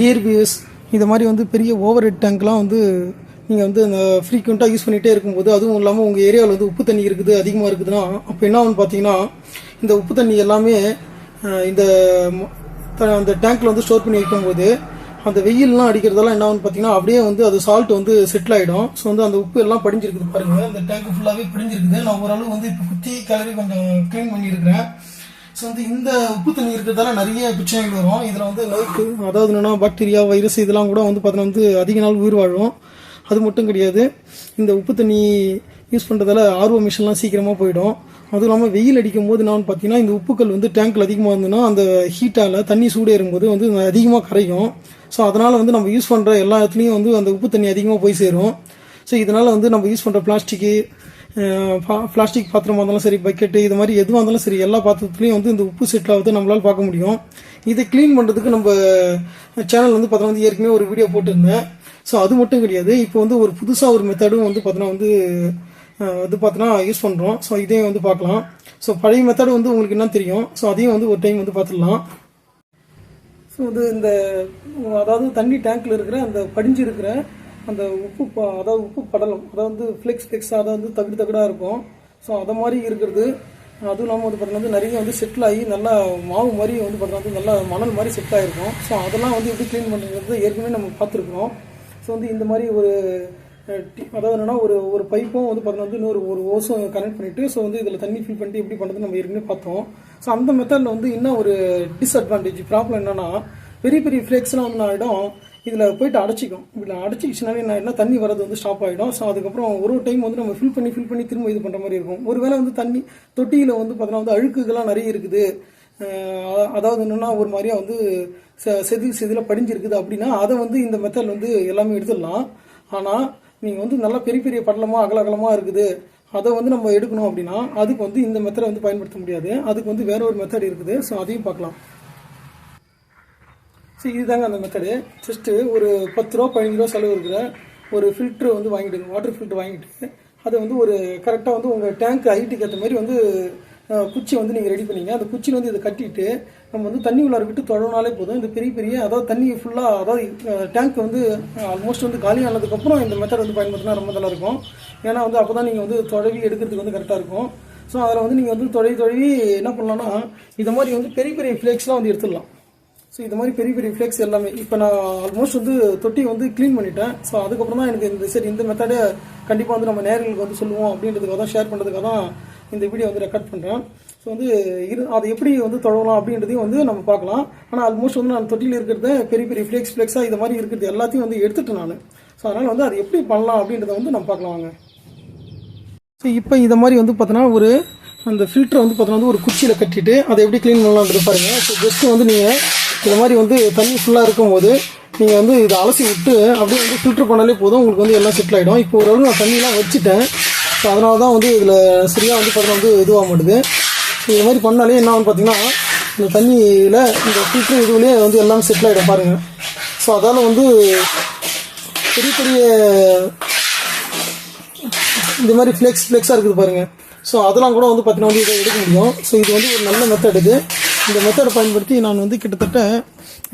டிஆர்பிஎஸ் இது மாதிரி வந்து பெரிய ஓவர் ஹெட் டேங்க்லாம் வந்து நீங்கள் வந்து அந்த ஃப்ரீக்வெண்ட்டாக யூஸ் பண்ணிகிட்டே இருக்கும்போது அதுவும் இல்லாமல் உங்கள் ஏரியாவில் வந்து உப்பு தண்ணி இருக்குது அதிகமாக இருக்குதுன்னா அப்போ என்ன ஆகுன்னு பார்த்தீங்கன்னா இந்த உப்பு தண்ணி எல்லாமே இந்த அந்த டேங்க்கில் வந்து ஸ்டோர் பண்ணி வைக்கும்போது அந்த வெயில்லாம் அடிக்கிறதெல்லாம் என்ன ஆகுன்னு பார்த்தீங்கன்னா அப்படியே வந்து அது சால்ட் வந்து செட்டில் ஆகிடும் ஸோ வந்து அந்த உப்பு எல்லாம் படிஞ்சிருக்குது பாருங்கள் அந்த டேங்க் ஃபுல்லாகவே படிஞ்சிருக்குது. நான் ஓரளவு வந்து இப்போ குத்தி கிளறி கொஞ்சம் க்ளீன் பண்ணியிருக்கிறேன். ஸோ வந்து இந்த உப்பு தண்ணி இருக்கிறதால நிறைய பிரச்சனைகள் வரும். இதில் வந்து நோய்க்கு அதாவது என்னன்னா பாக்டீரியா வைரஸ் இதெல்லாம் கூட வந்து பார்த்தோன்னா வந்து அதிக நாள் உயிர் வாழும். அது மட்டும் கிடையாது. இந்த உப்பு தண்ணி யூஸ் பண்ணுறதால ஆர்வ மிஷின்லாம் சீக்கிரமாக போயிடும். அதுவும் இல்லாமல் வெயில் அடிக்கும் போது நான் பார்த்தீங்கன்னா இந்த உப்புக்கள் வந்து டேங்க்கில் அதிகமாக இருந்ததுன்னா அந்த ஹீட்டால் தண்ணி சூடேறும்போது வந்து அதிகமாக கரையும். ஸோ அதனால் வந்து நம்ம யூஸ் பண்ணுற எல்லா இடத்துலையும் வந்து அந்த உப்பு தண்ணி அதிகமாக போய் சேரும். ஸோ இதனால் வந்து நம்ம யூஸ் பண்ணுற பிளாஸ்டிக்கு பிளாஸ்டிக் பாத்திரமா இருந்தாலும் சரி பக்கெட்டு இது மாதிரி எதுவாக இருந்தாலும் சரி எல்லா பாத்திரத்துலையும் வந்து இந்த உப்பு செட்டில் ஆகுது நம்மளால் பார்க்க முடியும். இதை க்ளீன் பண்ணுறதுக்கு நம்ம சேனல் வந்து பார்த்தோன்னா வந்து ஏற்கனவே ஒரு வீடியோ போட்டிருந்தேன். ஸோ அது மட்டும் கிடையாது. இப்போ வந்து ஒரு புதுசாக ஒரு மெத்தடும் வந்து பார்த்தோன்னா வந்து இது பார்த்தோன்னா யூஸ் பண்ணுறோம் ஸோ இதையும் வந்து பார்க்கலாம். ஸோ பழைய மெத்தடு வந்து உங்களுக்கு என்ன தெரியும். ஸோ அதையும் வந்து ஒரு டைம் வந்து பார்த்துடலாம் ஸோ வந்து இந்த அதாவது தண்ணி டேங்க்கில் இருக்கிற அந்த படிஞ்சு இருக்கிற அந்த உப்பு ப- அதாவது உப்பு படலம் அதாவது ஃப்ளெக்ஸ் ஃப்ளெக்ஸாக அதாவது வந்து தகுடு தகுடாக இருக்கும். ஸோ அதை மாதிரி இருக்கிறது அதுவும் இல்லாமல் வந்து பார்த்தீங்கன்னா வந்து நிறைய வந்து செட்டில் ஆகி நல்லா மாவு மாதிரி வந்து பார்த்தீங்கன்னா வந்து நல்லா மணல் மாதிரி செட் ஆகிருக்கும் ஸோ அதெல்லாம் வந்து எப்படி க்ளீன் பண்ணுறது ஏற்கனவே நம்ம பார்த்துருக்குறோம். ஸோ வந்து இந்த மாதிரி ஒரு டி- அதாவது என்னன்னா ஒரு ஒரு பைப்பும் வந்து பார்த்தீங்கன்னா வந்து இன்னொரு ஒரு ஓஸும் கனெக்ட் பண்ணிட்டு ஸோ வந்து இதில் தண்ணி ஃபில் பண்ணிட்டு எப்படி பண்ணுறது நம்ம ஏற்கனவே பார்த்தோம். ஸோ அந்த மெத்தடில் வந்து இன்னும் ஒரு டிஸ்அட்வான்டேஜ் ப்ராப்ளம் என்னென்னா பெரிய பெரிய ஃப்ளேக்ஸ்லாம் வந்து நான் ஆகிடும் இதில் போயிட்டு அடைச்சிக்கும். இப்படி அடைச்சிக்கிச்சுனாலே என்ன தண்ணி வரது வந்து ஸ்டாப் ஆகிடும் ஸோ அதுக்கப்புறம் ஒரு டைம் வந்து நம்ம ஃபில் பண்ணி ஃபில் பண்ணி திரும்ப இது பண்ணுற மாதிரி இருக்கும். ஒருவேளை வந்து தண்ணி தொட்டியில் வந்து பார்த்தோன்னா வந்து அழுக்குகள்லாம் நிறைய இருக்குது. அதாவது என்னென்னா ஒரு மாதிரியா வந்து செ- செதில் படிஞ்சிருக்குது அப்படின்னா அதை வந்து இந்த மெத்தட் வந்து எல்லாமே எடுத்துடலாம். ஆனால் நீங்கள் வந்து நல்லா பெரிய பெரிய படலமாக அகலகலமாக இருக்குது. அதை வந்து நம்ம எடுக்கணும் அப்படின்னா அதுக்கு வந்து இந்த மெத்தடை வந்து பயன்படுத்த முடியாது. அதுக்கு வந்து வேற ஒரு மெத்தட் இருக்குது. ஸோ அதையும் பார்க்கலாம். ஸோ இதுதாங்க அந்த மெத்தடு ஜஸ்ட்டு ஒரு பத்து ரூபா பதினஞ்சு ரூபா செலவு இருக்கிற ஒரு ஃபில்ட்ரு வந்து வாங்கிட்டு வாட்டர் ஃபில்ட்ரு வாங்கிட்டு அதை வந்து ஒரு கரெக்டாக வந்து உங்கள் டேங்க் ஹைட்டுக்கு ஏற்ற மாதிரி வந்து குச்சி வந்து நீங்கள் ரெடி பண்ணீங்க. அந்த குச்சியில் வந்து இதை கட்டிட்டு நம்ம வந்து தண்ணி உள்ளார விட்டு தொழனாலே போதும். இந்த பெரிய பெரிய அதாவது தண்ணி ஃபுல்லாக அதாவது டேங்க் வந்து ஆல்மோஸ்ட் வந்து காலி ஆனதுக்கப்புறம் இந்த மெத்தட் வந்து பயன்படுத்தினா ரொம்ப நல்லா இருக்கும். ஏன்னா வந்து அப்போ தான் நீங்கள் வந்து தொழவி எடுக்கிறதுக்கு வந்து கரெக்டாக இருக்கும். ஸோ அதில் வந்து நீங்கள் வந்து தொழவி தொழவி என்ன பண்ணலாம்னா இந்த மாதிரி வந்து பெரிய பெரிய ஃப்ளேக்ஸ்லாம் வந்து எடுத்துடலாம். ஸோ இது மாதிரி பெரிய பெரிய ஃப்ளேக்ஸ் எல்லாமே இப்போ நான் ஆல்மோஸ்ட் வந்து தொட்டி வந்து க்ளீன் பண்ணிட்டேன். ஸோ அதுக்கப்புறம் தான் எனக்கு இந்த சரி இந்த மெத்தடை கண்டிப்பாக வந்து நம்ம நேர்களுக்கு வந்து சொல்லுவோம் அப்படின்றதுக்காக தான் ஷேர் பண்ணுறதுக்காக தான் இந்த வீடியோ வந்து ரெக்கார்ட் பண்ணுறேன் ஸோ வந்து இரு அதை எப்படி வந்து தொடரலாம் அப்படின்றதையும் வந்து நம்ம பார்க்கலாம். ஆனால் ஆல்மோஸ்ட் வந்து நான் தொட்டியில் இருக்கிறத பெரிய பெரிய ஃப்ளேக்ஸ் ஃப்ளேக்ஸாக இது மாதிரி இருக்கிறது எல்லாத்தையும் வந்து எடுத்துட்டேன் நான். ஸோ அதனால் வந்து அது எப்படி பண்ணலாம் அப்படின்றத வந்து நம்ம பார்க்கலாம் வாங்க. ஸோ இப்போ இதை மாதிரி வந்து பார்த்தோன்னா ஒரு அந்த ஃபில்டரை வந்து பார்த்தோன்னா வந்து ஒரு குச்சியில் கட்டிட்டு அதை எப்படி க்ளீன் பண்ணலான்றது பாருங்கள் ஸோ ஜஸ்ட்டு வந்து நீங்கள் இது மாதிரி வந்து தண்ணி ஃபுல்லாக இருக்கும்போது நீங்கள் வந்து இதை அலசி விட்டு அப்படியே வந்து ஃபில்டர் பண்ணாலே போதும் உங்களுக்கு வந்து எல்லாம் செட்டில் ஆகிடும் இப்போ ஓரளவு நான் தண்ணியெலாம் வச்சுட்டேன். ஸோ அதனால தான் வந்து இதில் சரியாக வந்து பார்த்தீங்கன்னா வந்து இதுவாக மாட்டுது. இது மாதிரி பண்ணாலே என்ன ஆகும்னு பார்த்தீங்கன்னா இந்த தண்ணியில் இந்த ஃபில்டர் இதுலேயே வந்து எல்லாம் செட்டில் ஆகிடும் பாருங்கள் ஸோ அதால் வந்து பெரிய பெரிய இந்த மாதிரி ஃப்ளெக்ஸ் ஃப்ளெக்ஸாக இருக்குது பாருங்கள் ஸோ அதெல்லாம் கூட வந்து பார்த்தீங்கன்னா வந்து இதை எடுக்க முடியும். ஸோ இது வந்து ஒரு நல்ல மெத்தட் இது. இந்த மெத்தடை பயன்படுத்தி நான் வந்து கிட்டத்தட்ட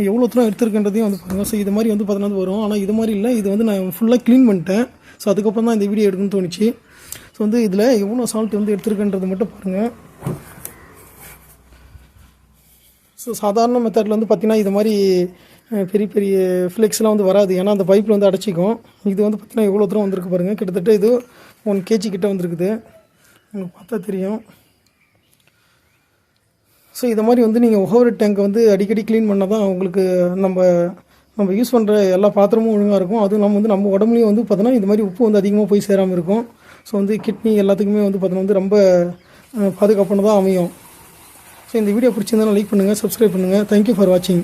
எவ்வளோ தூரம் எடுத்திருக்கின்றதையும் வந்து பாருங்கள் ஸோ இது மாதிரி வந்து பார்த்தீங்கன்னா வந்து வரும். ஆனால் இது மாதிரி இல்லை. இது வந்து நான் ஃபுல்லாக க்ளீன் பண்ணிட்டேன். ஸோ அதுக்கப்புறம் தான் இந்த வீடியோ எடுக்கணும்னு தோணுச்சு. ஸோ வந்து இதில் எவ்வளோ சால்ட் வந்து எடுத்திருக்கன்றது மட்டும் பாருங்கள் ஸோ சாதாரண மெத்தடில் வந்து பார்த்திங்கன்னா இது மாதிரி பெரிய பெரிய ஃப்ளெக்ஸ்லாம் வந்து வராது. ஏன்னா அந்த பைப்பில் வந்து அடைச்சிக்கும். இது வந்து பார்த்திங்கன்னா எவ்வளோ தூரம் வந்திருக்கு பாருங்கள் கிட்டத்தட்ட இது ஒன் கேஜி கிட்டே வந்திருக்குது. உங்களுக்கு பார்த்தா தெரியும். ஸோ இது மாதிரி வந்து நீங்கள் ஓவர் டேங்க் வந்து அடிக்கடி க்ளீன் பண்ணால் தான் உங்களுக்கு நம்ம நம்ம யூஸ் பண்ணுற எல்லா பாத்திரமும் ஒழுங்காக இருக்கும். அதுவும் நம்ம வந்து நம்ம உடம்புலையும் வந்து பார்த்தோன்னா இது மாதிரி உப்பு வந்து அதிகமாக போய் சேராமல் இருக்கும். ஸோ வந்து கிட்னி எல்லாத்துக்குமே வந்து பார்த்தோன்னா வந்து ரொம்ப பாதுகாப்பானதாக அமையும். ஸோ இந்த வீடியோ பிடிச்சிருந்தாலும் லைக் பண்ணுங்கள் சப்ஸ்கிரைப் பண்ணுங்கள் தேங்க்யூ ஃபார் வாட்சிங்